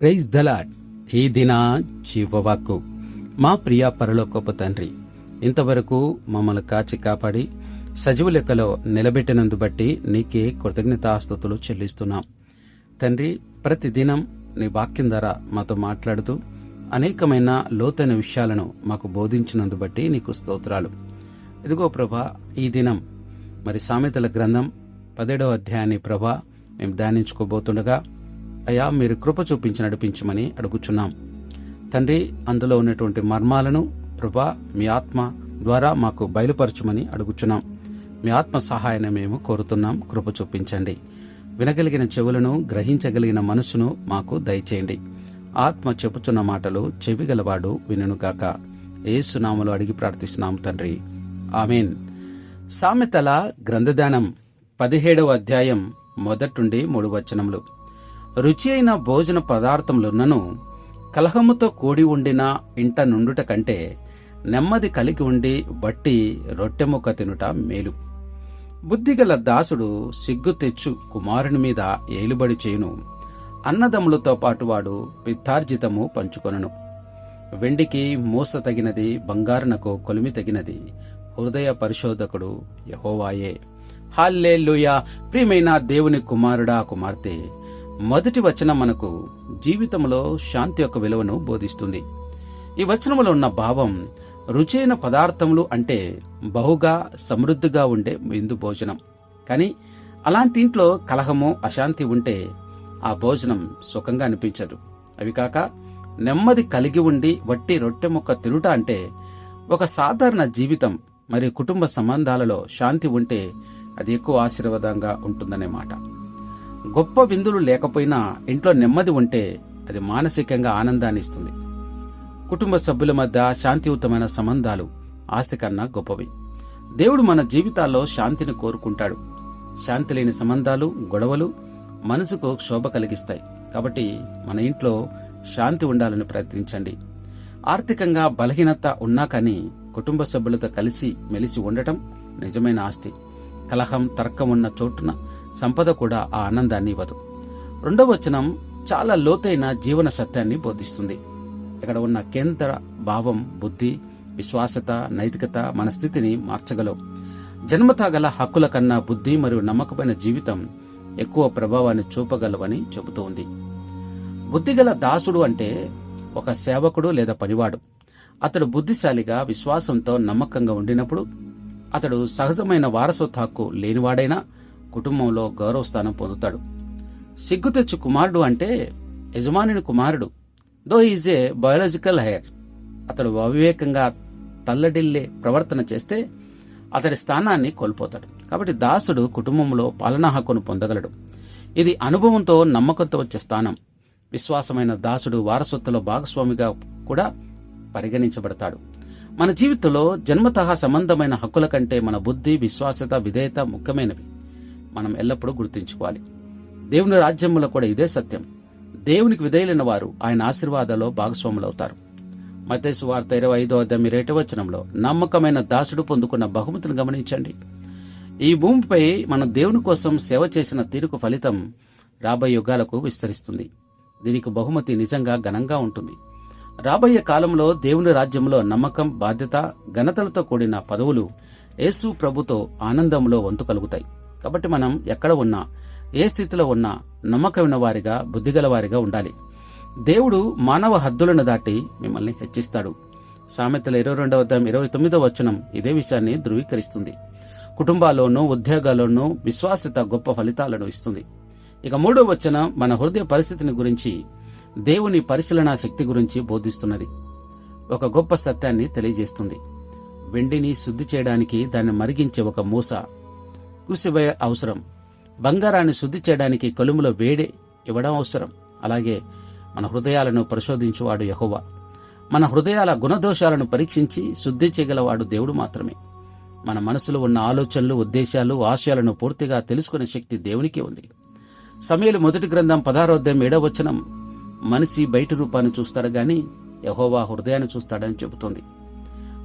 Praise the Lord ఈ దిన జీవవాక్కు. మా ప్రియ పరలోకపు తండ్రి ఇంతవరకు మమ్మల్ని కాచి కాపాడి సజీవ లెక్కలో నిలబెట్టినందు బట్టి నీకే కృతజ్ఞతాస్తుతులు చెల్లిస్తున్నాం. తండ్రి ప్రతిదినం నీ వాక్యం ద్వారా మాతో మాట్లాడుతూ అనేకమైన లోతైన విషయాలను మాకు బోధించినందు బట్టి నీకు స్తోత్రాలు. ఇదిగో ప్రభా ఈ దినం మరి సామెతల గ్రంథం పదిహేడవ అధ్యాయాన్ని ప్రభా మేము ధ్యానించుకోబోతుండగా అయా మీరు కృప చూపించి నడిపించమని అడుగుచున్నాం. తండ్రి అందులో ఉన్నటువంటి మర్మాలను ప్రభా మీ ఆత్మ ద్వారా మాకు బయలుపరచమని అడుగుచున్నాం. మీ ఆత్మ సహాయాన్ని మేము కోరుతున్నాం. కృప చూపించండి. వినగలిగిన చెవులను గ్రహించగలిగిన మనసును మాకు దయచేయండి. ఆత్మ చెప్పుచున్న మాటలు చెవిగలవాడు వినుగాక ఏసునామలు అడిగి ప్రార్థిస్తున్నాం తండ్రి. ఆమెన్. సామెతల గ్రంథదానం పదిహేడవ అధ్యాయం మొదటుండి మూడు వచనములు. రుచి అయిన భోజన పదార్థములున్నను కలహముతో కూడి ఉండిన ఇంట నుండుట కంటే నెమ్మది కలిగి ఉండి బట్టి రొట్టెముక్క తినుట మేలు. బుద్ధిగల దాసుడు సిగ్గు తెచ్చు కుమారుని మీద ఏలుబడి చేయును. అన్నదమ్ములతో పాటు వాడు పిత్తార్జితము పంచుకొనను. వెండికి మూస తగినది బంగారునకు కొలిమి తగినది హృదయ పరిశోధకుడు యహోవాయే. హాల్లే ప్రియమైన దేవుని కుమారుడా కుమార్తె మొదటి వచనం మనకు జీవితంలో శాంతి యొక్క విలువను బోధిస్తుంది. ఈ వచనములో ఉన్న భావం రుచైన పదార్థములు అంటే బహుగా సమృద్ధిగా ఉండే విందు భోజనం. కానీ అలాంటి ఇంట్లో కలహము అశాంతి ఉంటే ఆ భోజనం సుఖంగా అనిపించదు. అవి కాక నెమ్మది కలిగి ఉండి వట్టి రొట్టె ముక్క తినుట అంటే ఒక సాధారణ జీవితం మరియు కుటుంబ సంబంధాలలో శాంతి ఉంటే అది ఎక్కువ ఆశీర్వాదంగా ఉంటుందనే మాట. గొప్ప విందులు లేకపోయినా ఇంట్లో నెమ్మది ఉంటే అది మానసికంగా ఆనందాన్ని ఇస్తుంది. కుటుంబ సభ్యుల మధ్య శాంతియుతమైన సంబంధాలు ఆస్తి కన్నా గొప్పవి. దేవుడు మన జీవితాల్లో శాంతిని కోరుకుంటాడు. శాంతి లేని సంబంధాలు గొడవలు మనసుకు క్షోభ కలిగిస్తాయి. కాబట్టి మన ఇంట్లో శాంతి ఉండాలని ప్రయత్నించండి. ఆర్థికంగా బలహీనత ఉన్నా కానీ కుటుంబ సభ్యులతో కలిసి మెలిసి ఉండటం నిజమైన ఆస్తి. కలహం తర్కం ఉన్న చోటున సంపద కూడా ఆ ఆనందాన్ని ఇవ్వదు. రెండవ వచనం చాలా లోతైన జీవన సత్యాన్ని బోధిస్తుంది. ఇక్కడ ఉన్న కేంద్ర భావం బుద్ధి విశ్వాసత నైతికత మన స్థితిని మార్చగలవు. జన్మతా గల హక్కుల కన్నా బుద్ధి మరియు నమ్మకమైన జీవితం ఎక్కువ ప్రభావాన్ని చూపగలవని చెబుతోంది. బుద్ధిగల దాసుడు అంటే ఒక సేవకుడు లేదా పనివాడు. అతడు బుద్ధిశాలిగా విశ్వాసంతో నమ్మకంగా ఉండినప్పుడు అతడు సహజమైన వారసత్వ హక్కు లేనివాడైనా కుటుంబంలో గౌరవస్థానం పొందుతాడు. సిగ్గు తెచ్చు కుమారుడు అంటే యజమానిని కుమారుడు. Though is a biological heir అతడు అవివేకంగా తల్లడిల్లే ప్రవర్తన చేస్తే అతడి స్థానాన్ని కోల్పోతాడు. కాబట్టి దాసుడు కుటుంబంలో పాలనా హక్కును పొందగలడు. ఇది అనుభవంతో నమ్మకంతో వచ్చే స్థానం. విశ్వాసమైన దాసుడు వారసత్వలో భాగస్వామిగా కూడా పరిగణించబడతాడు. మన జీవితంలో జన్మతహా సంబంధమైన హక్కుల కంటే మన బుద్ధి విశ్వాసత విధేయత ముఖ్యమైనవి. మనం ఎల్లప్పుడూ గుర్తుంచుకోవాలి. దేవుని రాజ్యంలో కూడా ఇదే సత్యం. దేవునికి విధేయులైన వారు ఆయన ఆశీర్వాదాల్లో భాగస్వాములవుతారు. మతేసు వార్త ఇరవై ఐదో అధ్యాయం రేట వచనంలో నమ్మకమైన దాసుడు పొందుకున్న బహుమతిని గమనించండి. ఈ భూమిపై మన దేవుని కోసం సేవ చేసిన తీరుకు ఫలితం రాబోయే యుగాలకు విస్తరిస్తుంది. దీనికి బహుమతి నిజంగా ఘనంగా ఉంటుంది. రాబోయే కాలంలో దేవుని రాజ్యంలో నమ్మకం బాధ్యత ఘనతలతో కూడిన పదవులు యేసు ప్రభుతో ఆనందంలో వంతు కలుగుతాయి. కాబట్టి మనం ఎక్కడ ఉన్నా ఏ స్థితిలో ఉన్నా నమ్మకమైన వారిగా బుద్ధిగల వారిగా ఉండాలి. దేవుడు మానవ హద్దులను దాటి మిమ్మల్ని హెచ్చిస్తాడు. సామెతల ఇరవై రెండవ ఇరవై తొమ్మిదవ వచనం ఇదే విషయాన్ని ధృవీకరిస్తుంది. కుటుంబాల్లోనూ ఉద్యోగాల్లోనూ విశ్వాసత గొప్ప ఫలితాలను ఇస్తుంది. ఇక మూడో వచనం మన హృదయ పరిస్థితిని గురించి దేవుని పరిశీలన శక్తి గురించి బోధిస్తున్నది. ఒక గొప్ప సత్యాన్ని తెలియజేస్తుంది. వెండిని శుద్ధి చేయడానికి దాన్ని మరిగించే ఒక మూస కూసిబోయే అవసరం. బంగారాన్ని శుద్ధి చేయడానికి కొలుములో వేడి ఇవ్వడం అవసరం. అలాగే మన హృదయాలను పరిశోధించువాడు యహోవా. మన హృదయాల గుణదోషాలను పరీక్షించి శుద్ధి చేయగలవాడు దేవుడు మాత్రమే. మన మనసులో ఉన్న ఆలోచనలు ఉద్దేశాలు ఆశయాలను పూర్తిగా తెలుసుకునే శక్తి దేవునికి ఉంది. సమయలు మొదటి గ్రంథం పదారోధ్యం ఏడవ వచనం మనిషి బయట రూపాన్ని చూస్తాడు గాని యహోవా హృదయాన్ని చూస్తాడని చెబుతుంది.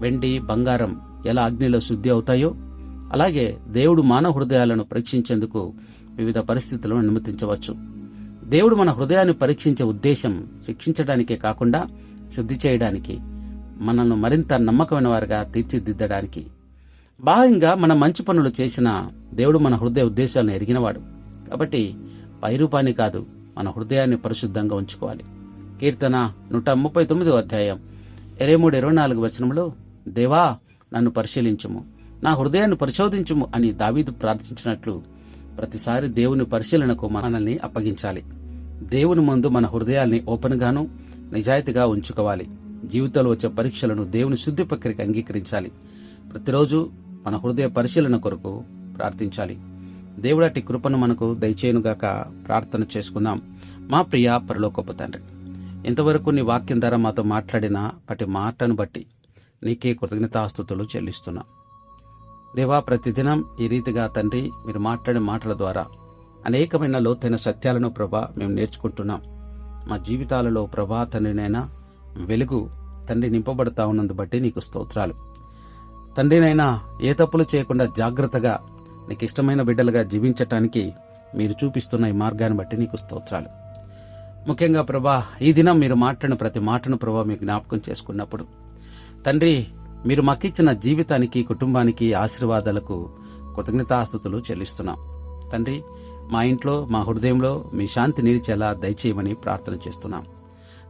వెండి బంగారం ఎలా అగ్నిలో శుద్ధి అవుతాయో అలాగే దేవుడు మానవ హృదయాలను పరీక్షించేందుకు వివిధ పరిస్థితులను అనుమతించవచ్చు. దేవుడు మన హృదయాన్ని పరీక్షించే ఉద్దేశం శిక్షించడానికే కాకుండా శుద్ధి చేయడానికి మనల్ని మరింత నమ్మకమైన వారిగా తీర్చిదిద్దడానికి. బాహ్యంగా మన మంచి పనులు చేసిన దేవుడు మన హృదయ ఉద్దేశాలను ఎరిగినవాడు. కాబట్టి పైరూపాన్ని కాదు మన హృదయాన్ని పరిశుద్ధంగా ఉంచుకోవాలి. కీర్తన నూట ముప్పై తొమ్మిదో అధ్యాయం ఇరవై మూడు ఇరవై నాలుగు వచనంలో దేవా నన్ను పరిశీలించుము. నా హృదయాన్ని పరిశోధించుము అని దావీదు ప్రార్థించినట్లు ప్రతిసారి దేవుని పరిశీలనకు మనల్ని అప్పగించాలి. దేవుని ముందు మన హృదయాల్ని ఓపెన్గాను నిజాయితీగా ఉంచుకోవాలి. జీవితంలో వచ్చే పరీక్షలను దేవుని శుద్ధి ప్రక్రియకి అంగీకరించాలి. ప్రతిరోజు మన హృదయ పరిశీలన కొరకు ప్రార్థించాలి. దేవుడటి కృపను మనకు దయచేయునుగాక ప్రార్థన చేసుకుందాం మా ప్రియ పరలోకపు తండ్రి ఇంతవరకు నీ వాక్యం ద్వారా మాతో మాట్లాడిన పటి మాటను బట్టి నీకే కృతజ్ఞతాస్తుతులు చెల్లిస్తున్నాం. దేవా ప్రతిదినం ఈ రీతిగా తండ్రి మీరు మాట్లాడే మాటల ద్వారా అనేకమైన లోతైన సత్యాలను ప్రభా మేము నేర్చుకుంటున్నాం. మా జీవితాలలో ప్రభా తండ్రినైనా వెలుగు తండ్రి నింపబడతా ఉన్నందు బట్టి నీకు స్తోత్రాలు. తండ్రినైనా ఏ తప్పులు చేయకుండా జాగ్రత్తగా నీకు ఇష్టమైన బిడ్డలుగా జీవించటానికి మీరు చూపిస్తున్న ఈ మార్గాన్ని బట్టి నీకు స్తోత్రాలు. ముఖ్యంగా ప్రభా ఈ దినం మీరు మాట్లాడిన ప్రతి మాటను ప్రభా మీకు జ్ఞాపకం చేసుకున్నప్పుడు తండ్రి మీరు మాకిచ్చిన జీవితానికి కుటుంబానికి ఆశీర్వాదాలకు కృతజ్ఞతాస్థుతులు చెల్లిస్తున్నాం. తండ్రి మా ఇంట్లో మా హృదయంలో మీ శాంతి నిలిచేలా దయచేయమని ప్రార్థన చేస్తున్నాం.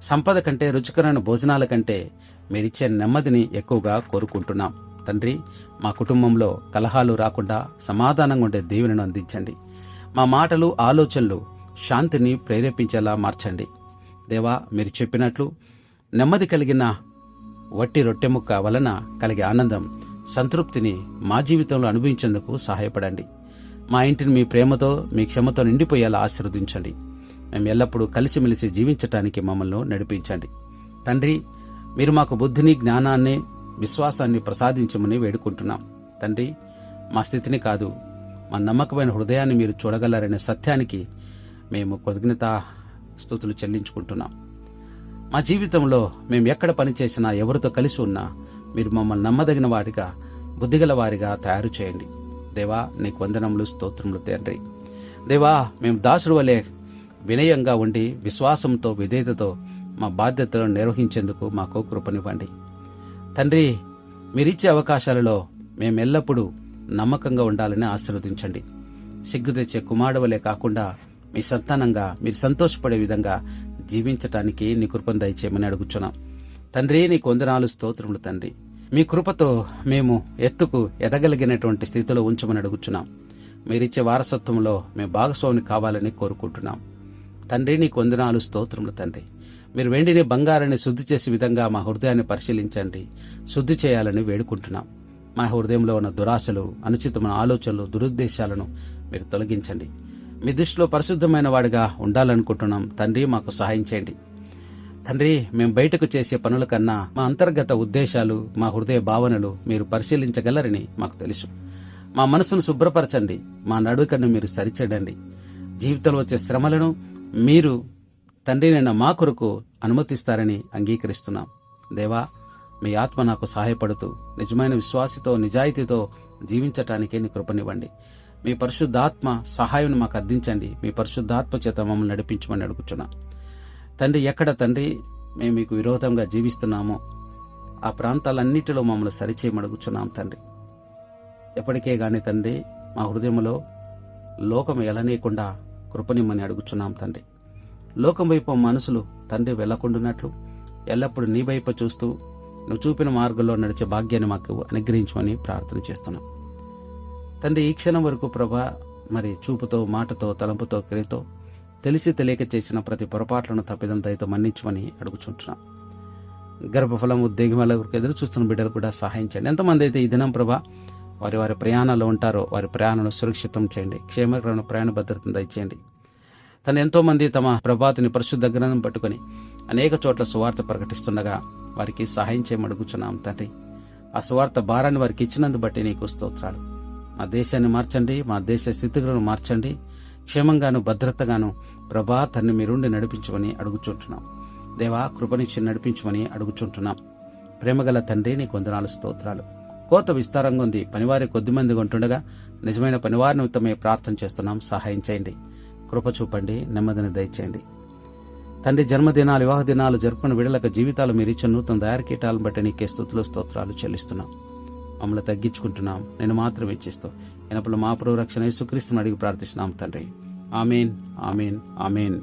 సంపద కంటే రుచికరమైన భోజనాల కంటే మీరిచ్చే నెమ్మదిని ఎక్కువగా కోరుకుంటున్నాం. తండ్రి మా కుటుంబంలో కలహాలు రాకుండా సమాధానంగా ఉండే దీవెనను అందించండి. మా మాటలు ఆలోచనలు శాంతిని ప్రేరేపించేలా మార్చండి. దేవా మీరు చెప్పినట్లు నెమ్మది కలిగిన వట్టి రొట్టె ముక్క వలన కలిగే ఆనందం సంతృప్తిని మా జీవితంలో అనుభవించేందుకు సహాయపడండి. మా ఇంటిని మీ ప్రేమతో మీ క్షమతో నిండిపోయేలా ఆశీర్వదించండి. మేము ఎల్లప్పుడూ కలిసిమెలిసి జీవించటానికి మమ్మల్ని నడిపించండి. తండ్రి మీరు మాకు బుద్ధిని జ్ఞానాన్ని విశ్వాసాన్ని ప్రసాదించమని వేడుకుంటున్నాం. తండ్రి మా స్థితిని కాదు మా నమ్మకమైన హృదయాన్ని మీరు చూడగలరనే సత్యానికి మేము కృతజ్ఞత స్థుతులు చెల్లించుకుంటున్నాం. మా జీవితంలో మేము ఎక్కడ పనిచేసినా ఎవరితో కలిసి ఉన్నా మీరు మమ్మల్ని నమ్మదగిన వారిగా బుద్ధిగల వారిగా తయారు చేయండి. దేవా నీకు వందనములు స్తోత్రములు తండ్రి. దేవా మేము దాసుడు వలె వినయంగా ఉండి విశ్వాసంతో విధేయతతో మా బాధ్యతలను నిర్వహించేందుకు మాకు కృపనివ్వండి. తండ్రి మీరిచ్చే అవకాశాలలో మేము ఎల్లప్పుడూ నమ్మకంగా ఉండాలని ఆశీర్వదించండి. సిగ్గు తెచ్చే కుమారుడు కాకుండా మీ సంతానంగా మీరు సంతోషపడే విధంగా జీవించటానికి నీ కృపను దయచేయమని అడుగుచున్నాం. తండ్రి నీకు వందనాలు స్తోత్రములు తండ్రి. మీ కృపతో మేము ఎత్తుకు ఎదగలిగినటువంటి స్థితిలో ఉంచమని అడుగుచున్నాం. మీరిచ్చే వారసత్వంలో మేము భాగస్వామిని కావాలని కోరుకుంటున్నాం. తండ్రి నీకు వందనాలు స్తోత్రములు తండ్రి. మీరు వెండిని బంగారాన్ని శుద్ధి చేసే విధంగా మా హృదయాన్ని పరిశీలించండి. శుద్ధి చేయాలని వేడుకుంటున్నాం. మా హృదయంలో ఉన్న దురాశలు అనుచితమైన ఆలోచనలు దురుద్దేశాలను మీరు తొలగించండి. మీ దృష్టిలో పరిశుద్ధమైన వాడిగా ఉండాలనుకుంటున్నాం. తండ్రి మాకు సహాయం చేయండి. తండ్రి మేము బయటకు చేసే పనుల కన్నా మా అంతర్గత ఉద్దేశాలు మా హృదయ భావనలు మీరు పరిశీలించగలరని మాకు తెలుసు. మా మనసును శుభ్రపరచండి. మా నడుకను మీరు సరిచేయండి జీవితంలో వచ్చే శ్రమలను మీరు తండ్రి నిన్న మా కొరకు అనుమతిస్తారని అంగీకరిస్తున్నాం. దేవా మీ ఆత్మ నాకు సహాయపడుతూ నిజమైన విశ్వాసితో నిజాయితీతో జీవించటానికి నీ కృపనివ్వండి. మీ పరిశుద్ధాత్మ సహాయం మాకు అందించండి. మీ పరిశుద్ధాత్మ చేత మమ్మల్ని నడిపించమని అడుగుచున్నాం. తండ్రి ఎక్కడ తండ్రి మేము మీకు విరోధంగా జీవిస్తున్నామో ఆ ప్రాంతాలన్నిటిలో మమ్మల్ని సరిచేయమడుగుచున్నాం తండ్రి. ఎప్పటికే కానీ తండ్రి మా హృదయంలో లోకం ఎలనీయకుండా కృపనిమ్మని అడుగుచున్నాం తండ్రి. లోకం వైపు మనసులు తండ్రి వెళ్ళకుండున్నట్లు ఎల్లప్పుడూ నీ వైపు చూస్తూ నువ్వు చూపిన మార్గంలో నడిచే భాగ్యాన్ని మాకు అనుగ్రహించమని ప్రార్థన చేస్తున్నాం. తండ్రి ఈ క్షణం వరకు ప్రభా మరి చూపుతో మాటతో తలంపుతో క్రియతో తెలిసి తెలియక చేసిన ప్రతి పొరపాట్లను తప్పిదం దయతో మన్నించమని అడుగుచుంటున్నాం. గర్భఫలం ఉద్యోగం వరకు ఎదురు చూస్తున్న బిడ్డలు కూడా సహాయం చేయండి. ఎంతమంది అయితే ఈ దినం ప్రభా వారి వారి ప్రయాణాలు ఉంటారో వారి ప్రయాణాలను సురక్షితం చేయండి. క్షేమకరమైన ప్రయాణ భద్రతను దయచేయండి. తను ఎంతోమంది తమ ప్రభాతిని పరిశుద్ధ గ్రంథం పట్టుకొని అనేక చోట్ల సువార్త ప్రకటిస్తుండగా వారికి సహాయం చేయమడుగుచున్నాం తండ్రి. ఆ సువార్త భారాన్ని వారికి ఇచ్చినందు బట్టి నీకు స్తోత్రాలు. మా దేశాన్ని మార్చండి మా దేశ స్థితిగతులను మార్చండి. క్షేమంగాను భద్రతగాను ప్రభా తన్ని మీరుండి నడిపించమని అడుగుచుంటున్నాం. దేవా కృపనిచ్చి నడిపించమని అడుగుచుంటున్నాం. ప్రేమగల తండ్రి నీ కొందనాలు స్తోత్రాలు. కోత విస్తారంగా ఉంది. పనివారి కొద్దిమంది ఉంటుండగా నిజమైన పనివారిని ఉత్తమే ప్రార్థన చేస్తున్నాం. సహాయం చేయండి. కృప చూపండి. నెమ్మదిని దయచేయండి. తండ్రి జన్మదినాలు వివాహ దినాలు జరుపుకున్న విడలక జీవితాలు మీరు ఇచ్చిన నూతన దయారు కీటాలను బట్టి నీకే స్థుతులు స్తోత్రాలు చెల్లిస్తున్నాం. మమ్మల్ని తగ్గించుకుంటున్నాం. నేను మాత్రం ఇచ్చిస్తూ ఎనప్పుడు మా ప్రభు రక్షణ యేసుక్రీస్తుని అడిగి ప్రార్థిస్తున్నాం తండ్రి. Amen amen amen.